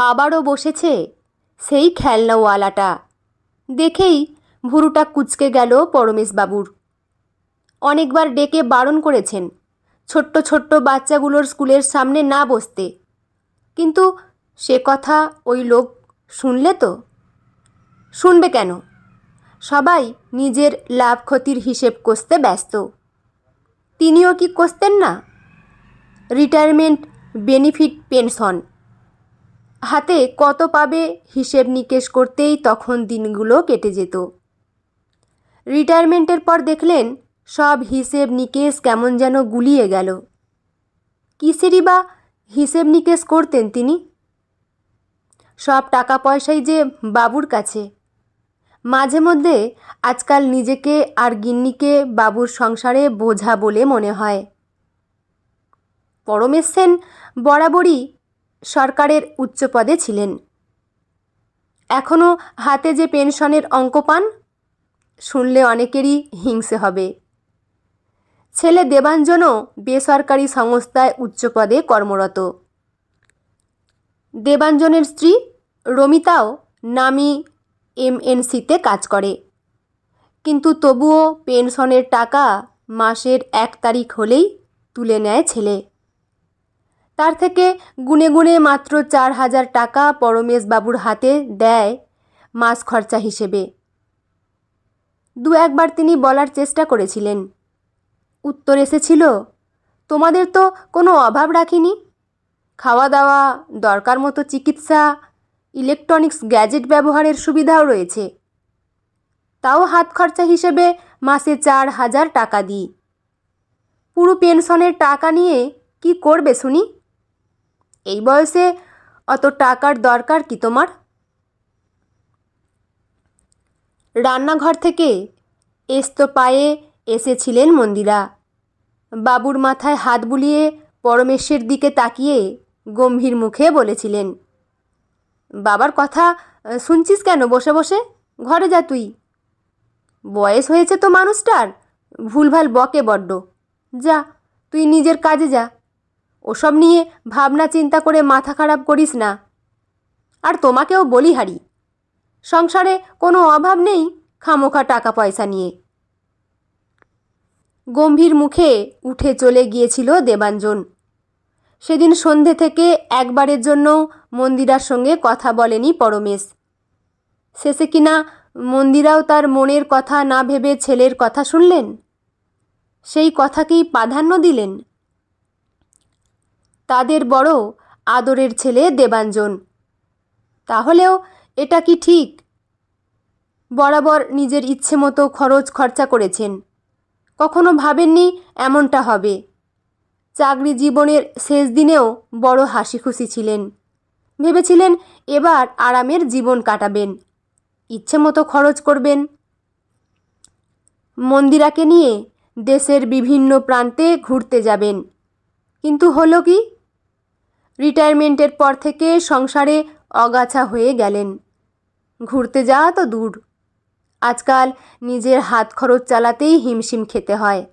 আবারও বসেছে। সেই খেলনাওয়ালাটা। দেখেই ভুরুটা কুচকে গেল পরমেশবাবুর। অনেকবার ডেকে বারণ করেছেন ছোট্ট ছোট্ট বাচ্চাগুলোর স্কুলের সামনে না বসতে। কিন্তু সে কথা ওই লোক শুনলে তো? শুনবে কেন? সবাই নিজের লাভ ক্ষতির হিসেব কষতে ব্যস্ত। তিনিও কি কষতেন না? Retirement benefit pension. হাতে কত পাবে হিসেব নিকেশ করতেই তখন দিনগুলো কেটে যেত। রিটায়ারমেন্টের পর দেখলেন সব হিসেব নিকেশ কেমন যেন গুলিয়ে গেল। কিসেরই বা হিসেব নিকেশ করতেন তিনি? সব টাকা পয়সাই যে বাবুর কাছে। মাঝে মধ্যে আজকাল নিজেকে আর গিন্নিকে বাবুর সংসারে বোঝা বলে মনে হয়। পরমেশ সেন বরাবরই সরকারের উচ্চ পদে ছিলেন। এখনও হাতে যে পেনশনের অঙ্ক পান, শুনলে অনেকেরই হিংসে হবে। ছেলে দেবাঞ্জনও বেসরকারি সংস্থায় উচ্চ পদে কর্মরত। দেবাঞ্জনের স্ত্রী রমিতাও নামি এমএনসিতে কাজ করে। কিন্তু তবুও পেনশনের টাকা মাসের এক তারিখ হলেই তুলে নেয় ছেলে। তার থেকে গুনে গুনে মাত্র চার হাজার টাকা পরমেশবাবুর হাতে দেয় মাস খরচা হিসেবে। দু একবার তিনি বলার চেষ্টা করেছিলেন। উত্তর এসেছিল, তোমাদের তো কোনো অভাব রাখিনি। খাওয়া দাওয়া দরকার মতো চিকিৎসা, ইলেকট্রনিক্স গ্যাজেট ব্যবহারের সুবিধাও রয়েছে। তাও হাত খরচা হিসেবে মাসে চার হাজার টাকা দিই। পুরো পেনশনের টাকা নিয়ে কি করবে শুনি? এই বয়সে অত টাকার দরকার কি তোমার? রান্নাঘর থেকে এস্ত পায়ে এসেছিলেন মন্দিরা। বাবুর মাথায় হাত বুলিয়ে পরমেশ্বর দিকে তাকিয়ে গম্ভীর মুখে বলেছিলেন, বাবার কথা শুনছিস কেন? বসে বসে। ঘরে যা তুই। বয়স হয়েছে তো মানুষটার। ভুলভাল বকে বড্ড। যা, তুই নিজের কাজে যা। ওসব নিয়ে ভাবনা চিন্তা করে মাথা খারাপ করিস না। আর তোমাকেও বলি হারি, সংসারে কোনো অভাব নেই খামোখা টাকা পয়সা নিয়ে। গম্ভীর মুখে উঠে চলে গিয়েছিল দেবাঞ্জন। সেদিন সন্ধে থেকে একবারের জন্য মন্দিরার সঙ্গে কথা বলেনি পরমেশ। শেষে কিনা মন্দিরাও তার মনের কথা না ভেবে ছেলের কথা শুনলেন? সেই কথাকেই প্রাধান্য দিলেন? তাদের বড় আদরের ছেলে দেবাঞ্জন। তাহলেও এটা কি ঠিক? বরাবর নিজের ইচ্ছে মতো খরচ খরচা করেছেন। কখনো ভাবেননি এমনটা হবে। চাকরি জীবনের শেষ দিনেও বড় হাসি খুশি ছিলেন। ভেবেছিলেন এবার আরামের জীবন কাটাবেন। ইচ্ছে মতো খরচ করবেন। মন্দিরাকে নিয়ে দেশের বিভিন্ন প্রান্তে ঘুরতে যাবেন। কিন্তু হলো কি? রিটায়ারমেন্টের পর থেকে সংসারে অগাছা হয়ে গেলেন। ঘুরতে যাওয়া তো দূর। আজকাল নিজের হাত খরচ চালাতেই হিমশিম খেতে হয়।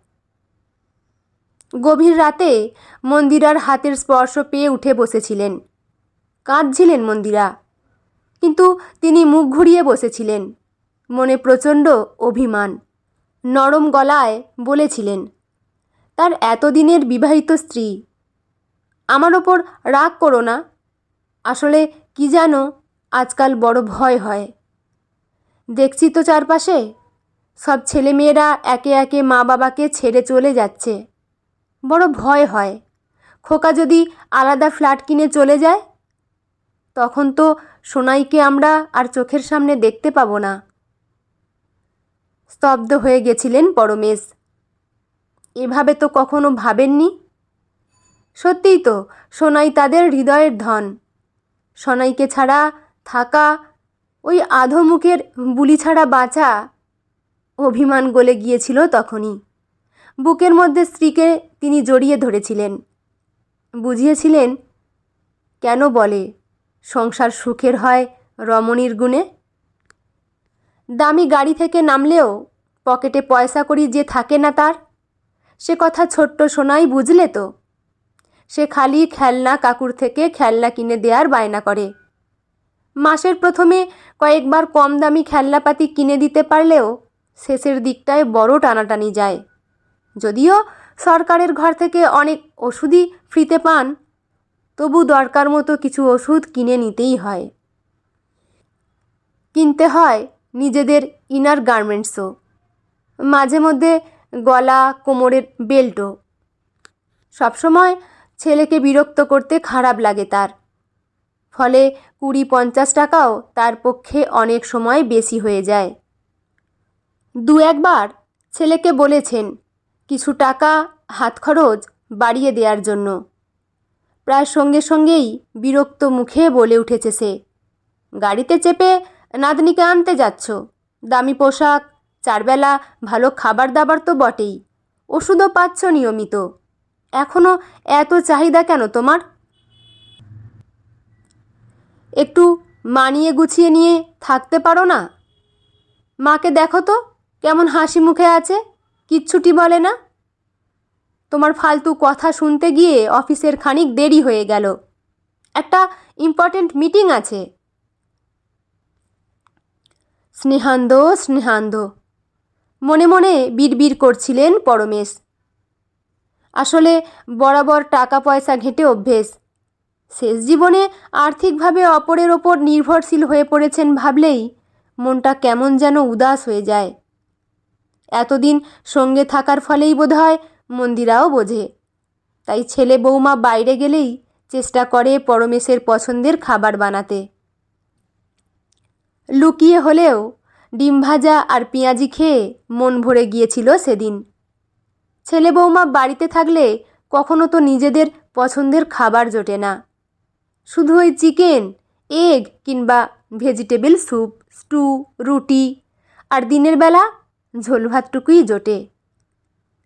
গভীর রাতে মন্দিরার হাতের স্পর্শ পেয়ে উঠে বসেছিলেন। কাঁদছিলেন মন্দিরা, কিন্তু তিনি মুখ ঘুরিয়ে বসেছিলেন। মনে প্রচণ্ড অভিমান, নরম গলায় বলেছিলেন, তার এতদিনের বিবাহিত স্ত্রী আমার ওপর রাগ করো না। আসলে কি জানো, আজকাল বড় ভয় হয়। দেখছি তো চারপাশে, সব ছেলেমেয়েরা একে একে মা বাবাকে ছেড়ে চলে যাচ্ছে। বড় ভয় হয়। খোকা যদি আলাদা ফ্ল্যাট কিনে চলে যায়, তখন তো সোনাইকে আমরা আর চোখের সামনে দেখতে পাবো না। স্তব্ধ হয়ে গেছিলেন পরমেশ। এভাবে তো কখনো ভাবেননি? সত্যিই তো, সোনাই তাদের হৃদয়ের ধন। সোনাইকে ছাড়া থাকা ওই আধোমুখের বুলি ছাড়া বাঁচা অভিমান গলে গিয়েছিল তখনই। বুকের মধ্যে স্ত্রীকে তিনি জড়িয়ে ধরেছিলেন। বুঝিয়েছিলেন, কেন বলে? সংসার সুখের হয় রমণীর গুণে? দামি গাড়ি থেকে নামলেও পকেটে পয়সা করি যে থাকে না তার? সে কথা ছোট্ট সোনাই বুঝলে তো? সে খালি খেলনা কাকুর থেকে খেলনা কিনে দেওয়ার বায়না করে। মাসের প্রথমে কয়েকবার কম দামি খেলনাপাতি কিনে দিতে পারলেও শেষের দিকটায় বড় টানাটানি যায়। যদিও সরকারের ঘর থেকে অনেক ওষুধই ফ্রিতে পান, তবু দরকার মতো কিছু ওষুধ কিনে নিতেই হয়। কিনতে হয় নিজেদের ইনার গার্মেন্টসও মাঝে মধ্যে গলা, কোমরের বেল্টও সবসময় ছেলেকে বিরক্ত করতে খারাপ লাগে তার। ফলে কুড়ি পঞ্চাশ টাকাও তার পক্ষে অনেক সময় বেশি হয়ে যায়। দু একবার ছেলেকে বলেছেন কিছু টাকা হাত খরচ বাড়িয়ে দেওয়ার জন্য। প্রায় সঙ্গে সঙ্গেই বিরক্ত মুখে বলে উঠেছে সে, গাড়িতে চেপে নাতনিকে আনতে যাচ্ছ। দামি পোশাক, চারবেলা, ভালো খাবার দাবার তো বটেই। ওষুধও পাচ্ছ নিয়মিত। এখনও এত চাহিদা কেন তোমার? একটু মানিয়ে গুছিয়ে নিয়ে থাকতে পারো না? মাকে দেখো তো, কেমন হাসি মুখে আছে, কিচ্ছুটি বলে না? তোমার ফালতু কথা শুনতে গিয়ে অফিসের খানিক দেরি হয়ে গেল। একটা ইম্পর্ট্যান্ট মিটিং আছে। স্নেহান্দ স্নেহান্দ মনে মনে বিড়বিড় করছিলেন পরমেশ। আসলে বরাবর টাকা পয়সা ঘেঁটে অভ্যেস। শেষ জীবনে আর্থিকভাবে অপরের ওপর নির্ভরশীল হয়ে পড়েছেন ভাবলেই মনটা কেমন যেন উদাস হয়ে যায়। এতদিন সঙ্গে থাকার ফলেই বোধহয় মন্দিরাও বোঝে। তাই ছেলে বৌমা বাইরে গেলেই চেষ্টা করে পরমেশের পছন্দের খাবার বানাতে। লুকিয়ে হলেও ডিম ভাজা আর পেঁয়াজি খেয়ে মন ভরে গিয়েছিল সেদিন। ছেলে বৌমা বাড়িতে থাকলে কখনো তো নিজেদের পছন্দের খাবার জোটে না। শুধু ওই চিকেন, এগ কিংবা ভেজিটেবল স্যুপ, স্টু, রুটি আর দিনের বেলা ঝোল ভাতটুকুই জোটে।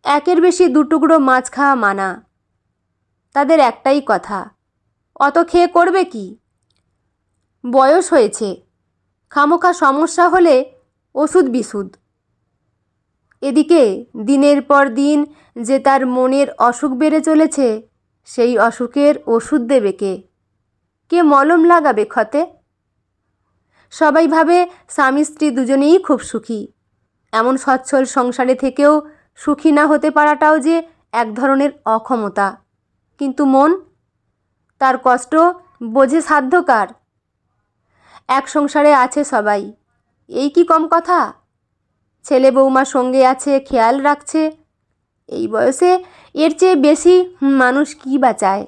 একের বেশি দুটুকরো মাছ খাওয়া মানা। তাদের একটাই কথা, অত খেয়ে করবে কি? বয়স হয়েছে, খামোখা সমস্যা হলে ওষুধ বিশুদ। এদিকে দিনের পর দিন যে তার মনের অসুখ বেড়ে চলেছে, সেই অসুখের ওষুধ দেবে কে? কে মলম লাগাবে ক্ষতে? সবাই ভাবে স্বামী স্ত্রী দুজনেই খুব সুখী। এমন সচ্ছল সংসারে থেকেও সুখী না হতে পারাটাও যে এক ধরনের অক্ষমতা। কিন্তু মন? তার কষ্ট বোঝে সাধ্যকার। এক সংসারে আছে সবাই। এই কি কম কথা? ছেলে বৌমা সঙ্গে আছে, খেয়াল রাখছে। এই বয়সে এর চেয়ে বেশি মানুষ কী বা চায়?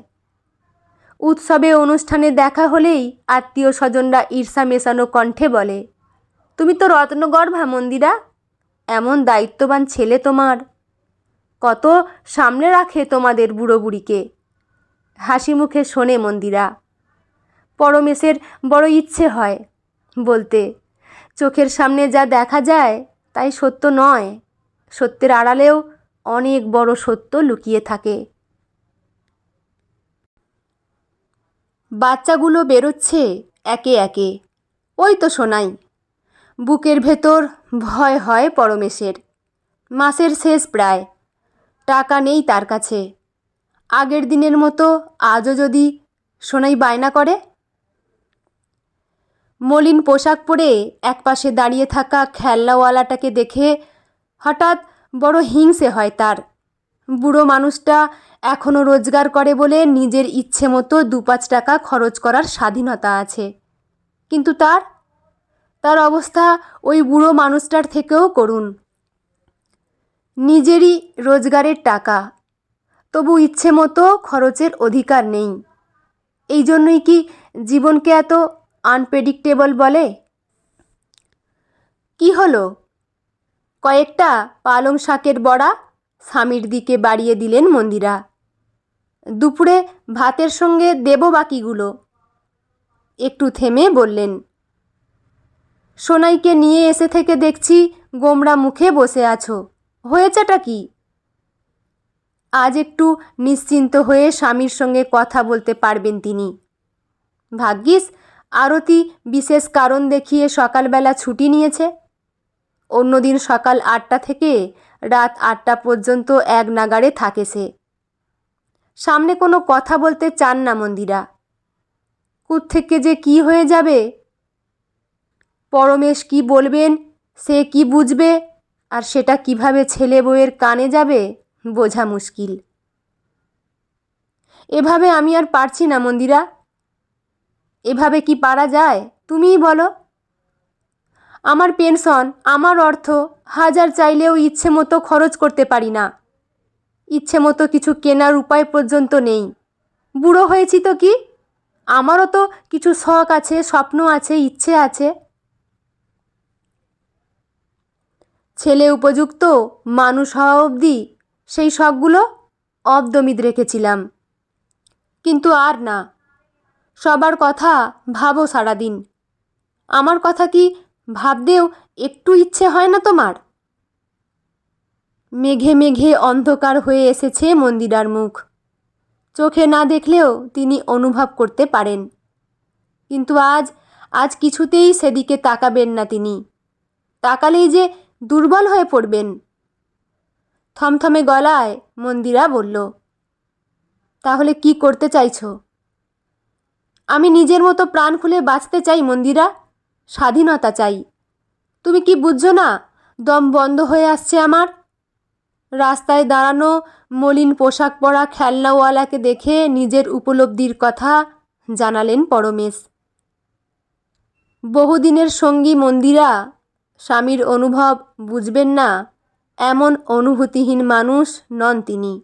উৎসবে, অনুষ্ঠানে দেখা হলেই আত্মীয় স্বজনরা ঈর্ষা মেশানো কণ্ঠে বলে, তুমি তো রত্নগর্ভা মন্দিরা, এমন দায়িত্ববান ছেলে তোমার। কত সামনে রাখে তোমাদের বুড়ো বুড়িকে। হাসি মুখে শোনে মন্দিরা, পরমেশের বড় ইচ্ছে হয়। বলতে, চোখের সামনে যা দেখা যায় তাই সত্য নয়। সত্যের আড়ালেও অনেক বড় সত্য লুকিয়ে থাকে। বাচ্চাগুলো বেরোচ্ছে একে একে। ওই তো শোনাই বুকের ভেতর ভয় হয় পরমেশের। মাসের শেষ প্রায়। টাকা নেই তার কাছে। আগের দিনের মতো আজও যদি সোনাই বায়না করে মলিন পোশাক পরে একপাশে দাঁড়িয়ে থাকা খেলনাওয়ালাটাকে দেখে হঠাৎ বড় হিংসে হয় তার। বুড়ো মানুষটা এখনও রোজগার করে বলে নিজের ইচ্ছে মতো দু পাঁচ টাকা খরচ করার স্বাধীনতা আছে। কিন্তু তার? তার অবস্থা ওই বুড়ো মানুষটার থেকেও করুন নিজেরই রোজগারের টাকা, তবু ইচ্ছে মতো খরচের অধিকার নেই। এই জন্যই কি জীবনকে এত আনপ্রেডিক্টেবল বলে? কি হলো? কয়েকটা পালং শাকের বড়া স্বামীর দিকে বাড়িয়ে দিলেন মন্দিরা। দুপুরে ভাতের সঙ্গে দেব বাকিগুলো। একটু থেমে বললেন, সোনাইকে নিয়ে এসে থেকে দেখছি গোমরা মুখে বসে আছো। হয়েছেটা কি? আজ একটু নিশ্চিন্ত হয়ে স্বামীর সঙ্গে কথা বলতে পারবেন তিনি। ভাগ্যিস আরতি বিশেষ কারণ দেখিয়ে সকালবেলা ছুটি নিয়েছে। অন্যদিন সকাল আটটা থেকে রাত আটটা পর্যন্ত এক নাগাড়ে থাকে সে। সামনে কোনো কথা বলতে চান না মন্দিরা। থেকে যে কি হয়ে যাবে? পরমেশ কি বলবেন? সে কি বুঝবে? আর সেটা কীভাবে ছেলে বউয়ের কানে যাবে? বোঝা মুশকিল। এভাবে আমি আর পারছি না মন্দিরা। এভাবে কি পারা যায়? তুমিই বলো। আমার পেনশন, আমার অর্থ হাজার চাইলেও ইচ্ছে মতো খরচ করতে পারি না। ইচ্ছে মতো কিছু কেনার উপায় পর্যন্ত নেই। বুড়ো হয়েছি তো কি? আমারও তো কিছু শখ আছে, স্বপ্ন আছে, ইচ্ছে আছে। ছেলে উপযুক্ত, মানুষ হওয়া অবধি সেই শখগুলো অবদমিত রেখেছিলাম। কিন্তু আর না। সবার কথা ভাবো সারাদিন। আমার কথা কি ভাবতেও একটু ইচ্ছে হয় না তোমার? মেঘে মেঘে অন্ধকার হয়ে এসেছে মন্দিরার মুখ। চোখে না দেখলেও তিনি অনুভব করতে পারেন। কিন্তু আজ আজ কিছুতেই সেদিকে তাকাবেন না তিনি। তাকালেই যে দুর্বল হয়ে পড়বেন। থমথমে গলায় মন্দিরা বলল, তাহলে কি করতে চাইছো? আমি নিজের মতো প্রাণ খুলে বাঁচতে চাই, মন্দিরা। স্বাধীনতা চাই। তুমি কি বুঝছ না? দম বন্ধ হয়ে আসছে আমার। রাস্তায় দাঁড়ানো মলিন পোশাক পরা খেলনাওয়ালাকে দেখে নিজের উপলব্ধির কথা জানালেন পরমেশ। বহুদিনের সঙ্গী মন্দিরা, স্বামীর অনুভব বুঝবেন না, এমন অনুভূতিহীন মানুষ নন তিনি।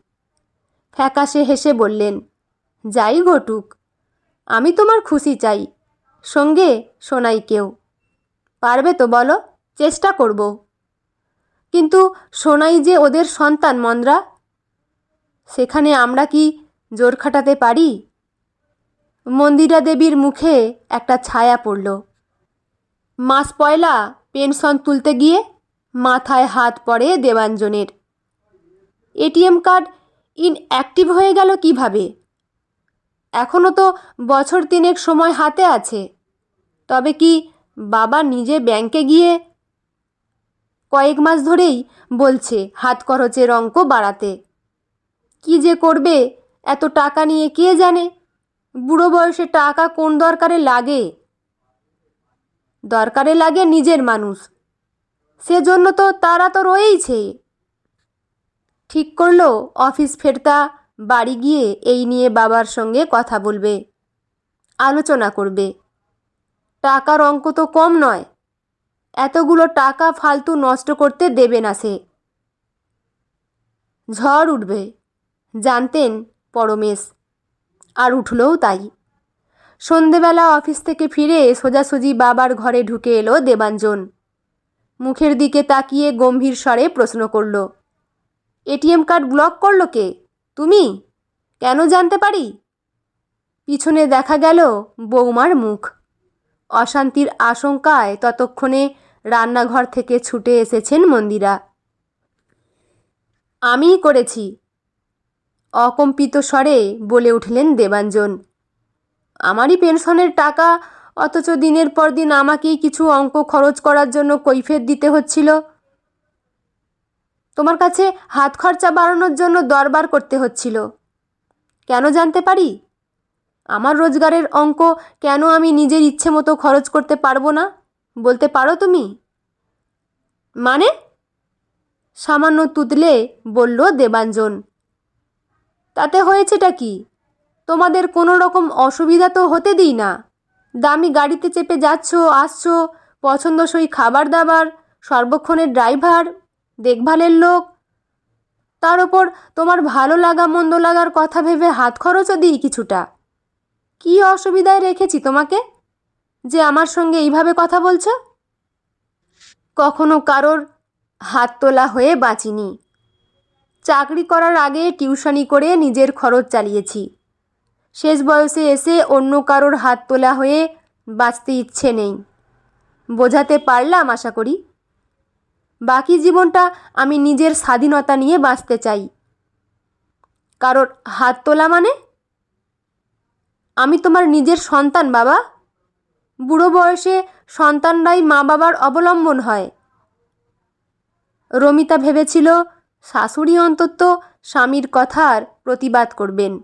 ফ্যাকাশে হেসে বললেন, যাই ঘটুক। আমি তোমার খুশি চাই। সঙ্গে শোনাই কেউ। পারবে তো বলো, চেষ্টা করব। কিন্তু সোনাই যে ওদের সন্তান মন্দ্রা, সেখানে আমরা কি জোর খাটাতে পারি? মন্দিরা দেবীর মুখে একটা ছায়া পড়ল। মাস পয়লা পেনশন তুলতে গিয়ে মাথায় হাত পড়ে দেবাঞ্জনের। এটিএম কার্ড ইনঅ্যাক্টিভ হয়ে গেল কীভাবে? এখনও তো বছর তিনেক সময় হাতে আছে। তবে কি বাবা নিজে ব্যাংকে গিয়ে কয়েক মাস ধরেই বলছে হাত খরচের অঙ্ক বাড়াতে। কি যে করবে, এত টাকা নিয়ে কে জানে? বুড়ো বয়সে টাকা কোন দরকারে লাগে? দরকারে লাগে নিজের মানুষ। সেজন্য তো তারা তো রয়েইছে। ঠিক করল অফিস ফেরতা বাড়ি গিয়ে এই নিয়ে বাবার সঙ্গে কথা বলবে, আলোচনা করবে। টাকার অঙ্ক তো কম নয়, এতগুলো টাকা ফালতু নষ্ট করতে দেবে না সে। ঝড় উঠবে, জানতেন পরমেশ, আর উঠলও তাই। সন্ধেবেলা অফিস থেকে ফিরে সোজাসুজি বাবার ঘরে ঢুকে এলো দেবাঞ্জন। মুখের দিকে তাকিয়ে গম্ভীর স্বরে প্রশ্ন করল, এটিএম কার্ড ব্লক করল কে? তুমি? কেন জানতে পারি? পিছনে দেখা গেল বৌমার মুখ। অশান্তির আশঙ্কায় ততক্ষণে রান্নাঘর থেকে ছুটে এসেছেন মন্দিরা। আমিই করেছি। অকম্পিত স্বরে বলে উঠলেন দেবাঞ্জন। আমারই পেনশনের টাকা, অথচ দিনের পর দিন আমাকেই কিছু অঙ্ক খরচ করার জন্য কৈফের দিতে হচ্ছিল। তোমার কাছে হাত খরচা বাড়ানোর জন্য দরবার করতে হচ্ছিল। কেন জানতে পারি? আমার রোজগারের অঙ্ক কেন আমি নিজের ইচ্ছে মতো খরচ করতে পারব না? বলতে পারো তুমি? মানে? সামান্য তুতলে বলল দেবাঞ্জন। তাতে হয়েছেটা কি? তোমাদের কোনো রকম অসুবিধা তো হতে দিই না। দামি গাড়িতে চেপে যাচ্ছ, আসছো, পছন্দসই খাবার দাবার, সর্বক্ষণের ড্রাইভার দেখভালের লোক। তার ওপর তোমার ভালো লাগা, মন্দ লাগার কথা ভেবে হাত খরচও দিই কিছুটা। কি অসুবিধায় রেখেছি তোমাকে যে আমার সঙ্গে এইভাবে কথা বলছো? কখনো কারোর হাত তোলা হয়ে বাঁচিনি। চাকরি করার আগে টিউশনি করে নিজের খরচ চালিয়েছি। শেষ বয়সে এসে অন্য কারোর হাত তোলা হয়ে বাঁচতে ইচ্ছে নেই। বোঝাতে পারলাম, আশা করি। বাকি জীবনটা আমি নিজের স্বাধীনতা নিয়ে বাঁচতে চাই। কারোর হাত তোলা মানে? আমি তোমার নিজের সন্তান, বাবা। বুড়ো বয়সে সন্তানরাই মা বাবার অবলম্বন হয়। রমিতা ভেবেছিল, শাশুড়ি অন্তত স্বামীর কথার প্রতিবাদ করবেন।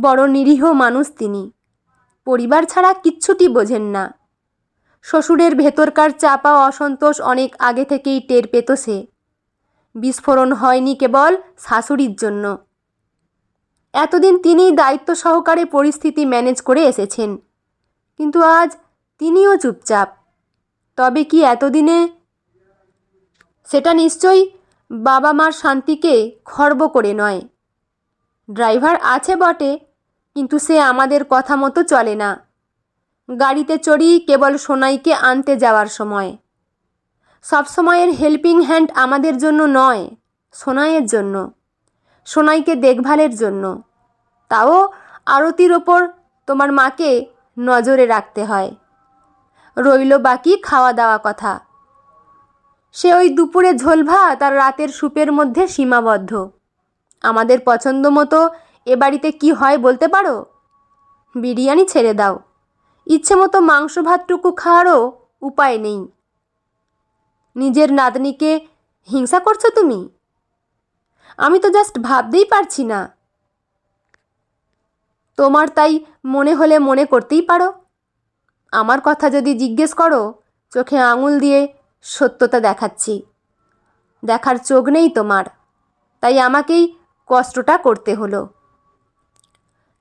বড় নিরীহ মানুষ তিনি। পরিবার ছাড়া কিচ্ছুটি বোঝেন না। শ্বশুরের ভেতরকার চাপা অসন্তোষ অনেক আগে থেকেই টের পেত সে বিস্ফোরণ হয়নি কেবল শাশুড়ির জন্য। এতদিন তিনিই দায়িত্ব সহকারে পরিস্থিতি ম্যানেজ করে এসেছেন। কিন্তু আজ তিনিও চুপচাপ। তবে কি এতদিনে? সেটা নিশ্চয়ই বাবা মার শান্তিকে খর্ব করে নয়। ড্রাইভার আছে বটে, কিন্তু সে আমাদের কথা মতো চলে না। গাড়িতে চড়ি কেবল সোনাইকে আনতে যাওয়ার সময়। সবসময়ের হেল্পিং হ্যান্ড আমাদের জন্য নয়, সোনাইয়ের জন্য, সোনাইকে দেখভালের জন্য। তাও আরতির ওপর তোমার মাকে নজরে রাখতে হয়। রইল বাকি খাওয়া দাওয়া কথা। সে ওই দুপুরে ঝোল ভাত আর রাতের স্যুপের মধ্যে সীমাবদ্ধ। আমাদের পছন্দ মতো এ বাড়িতে কি হয় বলতে পারো? বিরিয়ানি ছেড়ে দাও। ইচ্ছে মতো মাংস ভাতটুকু খাওয়ারও উপায় নেই। নিজের নাতনিকে হিংসা করছ তুমি? আমি তো জাস্ট ভাবতেই পারছি না। তোমার তাই মনে হলে মনে করতেই পারো। আমার কথা যদি জিজ্ঞেস করো, চোখে আঙুল দিয়ে সত্যতা দেখাচ্ছি। দেখার চোখ নেই তোমার, তাই আমাকেই কষ্টটা করতে হলো।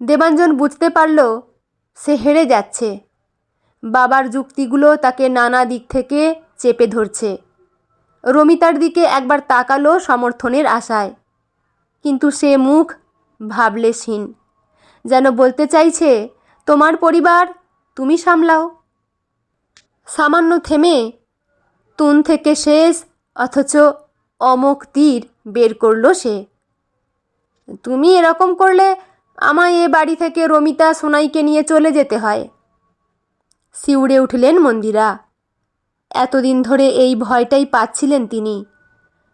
দেবাঞ্জন বুঝতে পারল সে হেরে যাচ্ছে। বাবার যুক্তিগুলো তাকে নানা দিক থেকে চেপে ধরছে। রমিতার দিকে একবার তাকালো সমর্থনের আশায়। কিন্তু সে মুখ ভাবলেশহীন। যেন বলতে চাইছে, তোমার পরিবার তুমি সামলাও। সামান্য থেমে তুন থেকে শেষ, অথচ অমোক তীর বের করল সে। তুমি এরকম করলে আমায় এ বাড়ি থেকে রমিতা সোনাইকে নিয়ে চলে যেতে হয়। শিউড়ে উঠলেন মন্দিরা। এতদিন ধরে এই ভয়টাই পাচ্ছিলেন তিনি।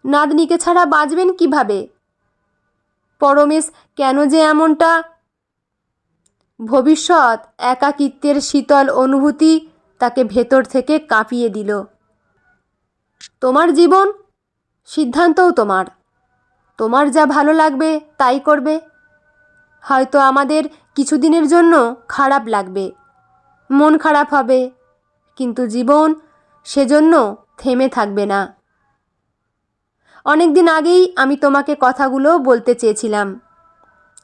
নাতনিকে ছাড়া বাঁচবেন কীভাবে? পরমেশ কেন যে এমনটা? ভবিষ্যৎ একাকিত্বের শীতল অনুভূতি তাকে ভেতর থেকে কাঁপিয়ে দিল। তোমার জীবন? সিদ্ধান্তও তোমার। তোমার যা ভালো লাগবে তাই করবে। হয়তো আমাদের কিছুদিনের জন্য খারাপ লাগবে। মন খারাপ হবে, কিন্তু জীবন সেজন্য থেমে থাকবে না। অনেক দিন আগেই আমি তোমাকে কথাগুলো বলতে চেয়েছিলাম,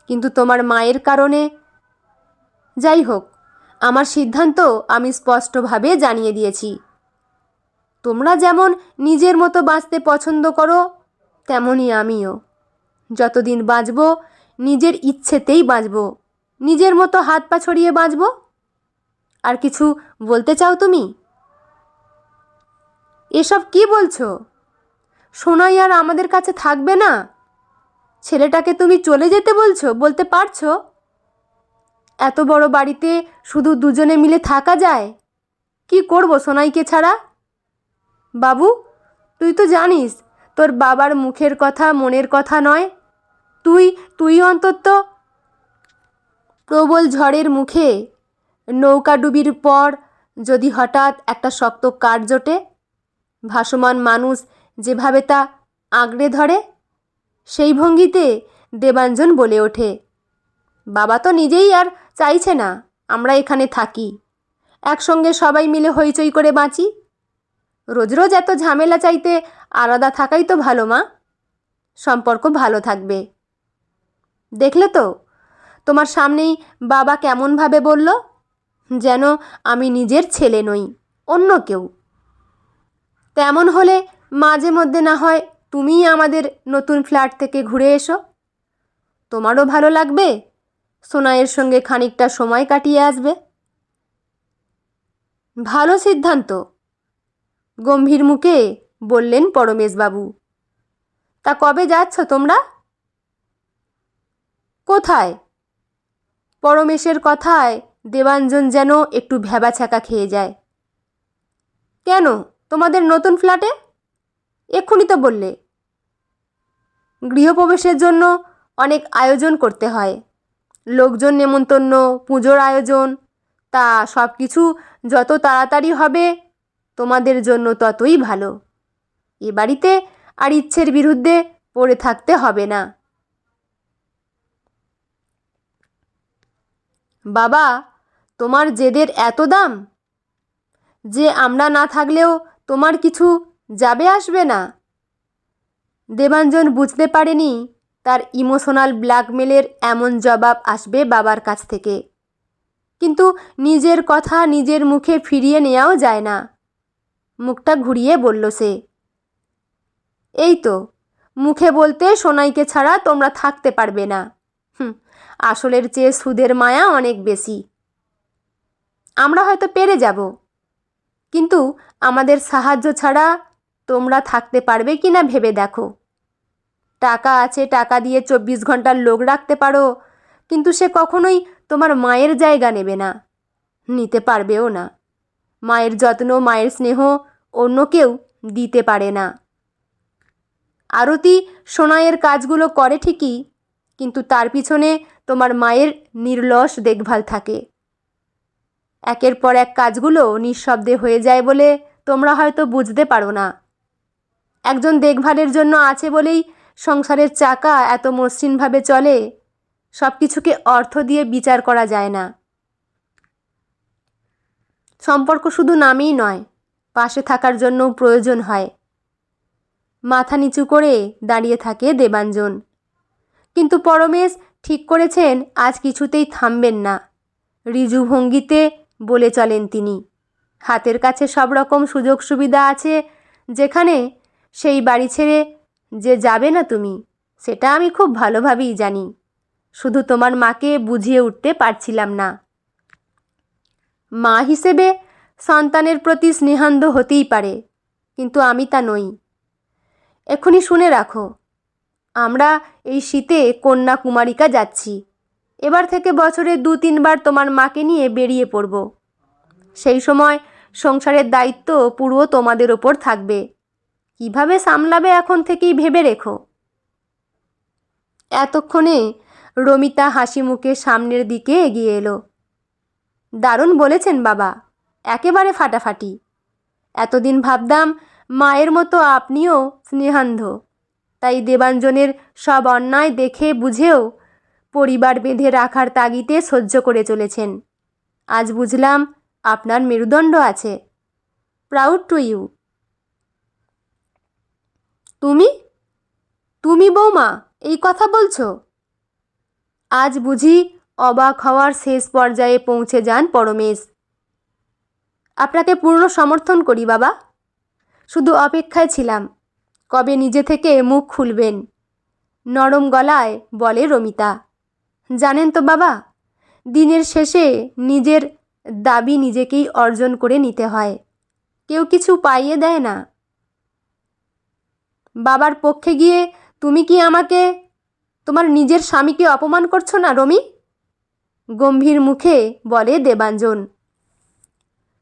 কিন্তু তোমার মায়ের কারণে। যাই হোক, আমার সিদ্ধান্ত আমি স্পষ্টভাবে জানিয়ে দিয়েছি। তোমরা যেমন নিজের মতো বাঁচতে পছন্দ করো তেমনই আমিও। যতদিন বাঁচব নিজের ইচ্ছেতেই বাঁচব। নিজের মতো হাত পা ছড়িয়ে বাঁচব? আর কিছু বলতে চাও তুমি? এসব কি বলছো? সোনাই আর আমাদের কাছে থাকবে না? ছেলেটাকে তুমি চলে যেতে বলছো, বলতে পারছ? এত বড় বাড়িতে শুধু দুজনে মিলে থাকা যায়? কি করব সোনাইকে ছাড়া? বাবু, তুই তো জানিস, তোর বাবার মুখের কথা, মনের কথা নয় তুই তুই অন্তত। প্রবল ঝড়ের মুখে নৌকাডুবির পর যদি হঠাৎ একটা শক্ত কাঠ জোটে, ভাসমান মানুষ যেভাবে তা আঁকড়ে ধরে, সেই ভঙ্গিতে দেবাঞ্জন বলে ওঠে, বাবা তো নিজেই আর চাইছে না, আমরা এখানে থাকি। একসঙ্গে সবাই মিলে হইচই করে বাঁচি। রোজ রোজ এত ঝামেলা চাইতে আলাদা থাকাই তো ভালো মা। সম্পর্ক ভালো থাকবে। দেখলে তো? তোমার সামনেই বাবা কেমনভাবে বলল? যেন আমি নিজের ছেলে নই, অন্য কেউ। তেমন হলে মাঝে মধ্যে না হয় তুমিই আমাদের নতুন ফ্ল্যাট থেকে ঘুরে এসো। তোমারও ভালো লাগবে? সোনাইয়ের সঙ্গে খানিকটা সময় কাটিয়ে আসবে? ভালো সিদ্ধান্ত। গম্ভীর মুখে বললেন পরমেশবাবু। তা কবে যাচ্ছ তোমরা? কোথায়? পরমেশের কথায় দেবাঞ্জন যেন একটু ভ্যাবাছাকা খেয়ে যায়। কেন? তোমাদের নতুন ফ্ল্যাটে? এক্ষুনি তো বললে। গৃহপ্রবেশের জন্য অনেক আয়োজন করতে হয়। লোকজন নেমন্তন্ন, পুজোর আয়োজন। তা সব কিছু যত তাড়াতাড়ি হবে, তোমাদের জন্য ততই ভালো। এ বাড়িতে আর ইচ্ছের বিরুদ্ধে পড়ে থাকতে হবে না। বাবা, তোমার জেদের এত দাম? যে আমরা না থাকলেও তোমার কিছু যাবে আসবে না? দেবাঞ্জন বুঝতে পারেনি তার ইমোশনাল ব্ল্যাকমেলের এমন জবাব আসবে বাবার কাছ থেকে। কিন্তু নিজের কথা নিজের মুখে ফিরিয়ে নেওয়াও যায় না। মুখটা ঘুরিয়ে বলল সে, এই তো, মুখে বলতে সোনাইকে ছাড়া তোমরা থাকতে পারবে না। হুম আসলের চেয়ে সুদের মায়া অনেক বেশি। আমরা হয়তো পেরে যাব। কিন্তু আমাদের সাহায্য ছাড়া তোমরা থাকতে পারবে কি না ভেবে দেখো। টাকা আছে, টাকা দিয়ে চব্বিশ ঘণ্টার লোক রাখতে পারো, কিন্তু সে কখনোই তোমার মায়ের জায়গা নেবে না, নিতে পারবেও না। মায়ের যত্ন, মায়ের স্নেহ অন্য কেউ দিতে পারে না। আরতি সোনাইয়ের কাজগুলো করে ঠিকই কিন্তু তার পিছনে তোমার মায়ের নির্লস দেখভাল থাকে। একের পর এক কাজগুলো নিঃশব্দে হয়ে যায় বলে তোমরা হয়তো বুঝতে পারো না। একজন দেখভালের জন্য আছে বলেই সংসারের চাকা এত মসৃণভাবে চলে সব কিছুকে অর্থ দিয়ে বিচার করা যায় না। সম্পর্ক শুধু নামেই নয়, পাশে থাকার জন্যও প্রয়োজন হয়। মাথা নিচু করে দাঁড়িয়ে থাকে দেবাঞ্জন। কিন্তু পরমেশ ঠিক করেছেন, আজ কিছুতেই থামবেন না। রিজু ভঙ্গিতে বলে চলেন তিনি, হাতের কাছে সব রকম সুযোগ সুবিধা আছে, যেখানে সেই বাড়ি ছেড়ে যে যাবে না তুমি, সেটা আমি খুব ভালোভাবেই জানি। শুধু তোমার মাকে বুঝিয়ে উঠতে পারছিলাম না। মা হিসেবে সন্তানের প্রতি স্নেহান্ধ হতেই পারে, কিন্তু আমি তা নই। এক্ষুনি শুনে রাখো আমরা এই শীতে কন্যাকুমারিকা যাচ্ছি। এবার থেকে বছরে দু তিনবার তোমার মাকে নিয়ে বেরিয়ে পড়ব। সেই সময় সংসারের দায়িত্ব পুরো তোমাদের ওপর থাকবে। কীভাবে সামলাবে এখন থেকেই ভেবে রেখো। এতক্ষণে রমিতা হাসি মুখে সামনের দিকে এগিয়ে এলো। দারুণ বলেছেন বাবা, একেবারে ফাটাফাটি। এতদিন ভাবতাম মায়ের মতো আপনিও স্নেহান্ধ। তাই দেবাঞ্জনের সব অন্যায় দেখে বুঝেও পরিবার বেঁধে রাখার তাগিতে সহ্য করে চলেছেন। আজ বুঝলাম আপনার মেরুদণ্ড আছে। প্রাউড টু ইউ তুমি? তুমি বৌমা, এই কথা বলছো? আজ বুঝি অবাক হওয়ার শেষ পর্যায়ে পৌঁছে যান পরমেশ। আপনাকে পূর্ণ সমর্থন করি বাবা। শুধু অপেক্ষায় ছিলাম। কবে নিজে থেকে মুখ খুলবেন? নরম গলায় বলে রমিতা। জানেন তো বাবা, দিনের শেষে নিজের দাবি নিজেকেই অর্জন করে নিতে হয়। কেউ কিছু পাইয়ে দেয় না। বাবার পক্ষে গিয়ে তুমি কি আমাকে, তোমার নিজের স্বামীকে অপমান করছ না, রমি? গম্ভীর মুখে বলে দেবাঞ্জন।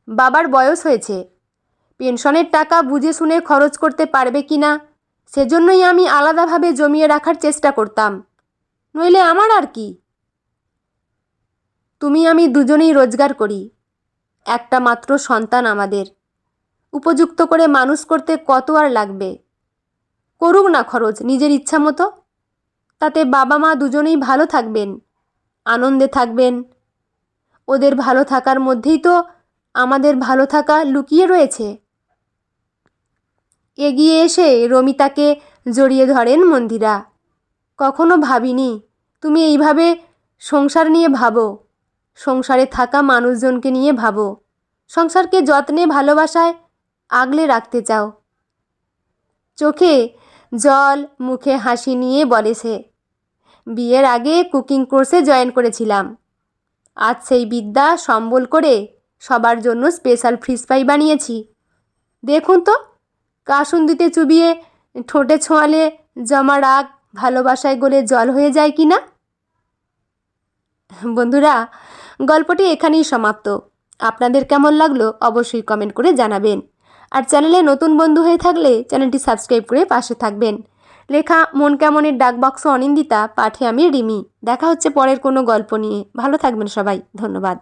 বাবার বয়স হয়েছে। পেনশনের টাকা বুঝে শুনে খরচ করতে পারবে কি না, সেজন্যই আমি আলাদাভাবে জমিয়ে রাখার চেষ্টা করতাম। নইলে আমার আর কি? তুমি আমি দুজনেই রোজগার করি, একটা মাত্র সন্তান আমাদের। উপযুক্ত করে মানুষ করতে কত আর লাগবে? করুক না খরচ নিজের ইচ্ছা মতো। তাতে বাবা মা দুজনেই ভালো থাকবেন, আনন্দে থাকবেন। ওদের ভালো থাকার মধ্যেই তো আমাদের ভালো থাকা লুকিয়ে রয়েছে। এগিয়ে এসে রমিতাকে জড়িয়ে ধরেন মন্দিরা। কখনো ভাবিনি, তুমি এইভাবে সংসার নিয়ে ভাবো। সংসারে থাকা মানুষজনকে নিয়ে ভাবো। সংসারকে যত্নে, ভালোবাসায় আগলে রাখতে চাও। চোখে জল, মুখে হাসি নিয়ে বলে সে, বিয়ের আগে কুকিং কোর্সে জয়েন করেছিলাম। আজ সেই বিদ্যা সম্বল করে সবার জন্য স্পেশাল ফ্রিজ ফ্রাই বানিয়েছি। দেখুন তো কাসুন্দিতে চুবিয়ে ঠোঁটে ছোঁয়ালে জমা রাগ ভালোবাসায় গলে জল হয়ে যায় কি না? বন্ধুরা, গল্পটি এখানেই সমাপ্ত। আপনাদের কেমন লাগল অবশ্যই কমেন্ট করে জানাবেন। আর চ্যানেলে নতুন বন্ধু হয়ে থাকলে চ্যানেলটি সাবস্ক্রাইব করে পাশে থাকবেন। লেখা মন কেমনের ডাকবাক্স অনিন্দিতা, পাঠে আমি রিমি। দেখা হচ্ছে পরের কোনো গল্প নিয়ে। ভালো থাকবেন সবাই। ধন্যবাদ।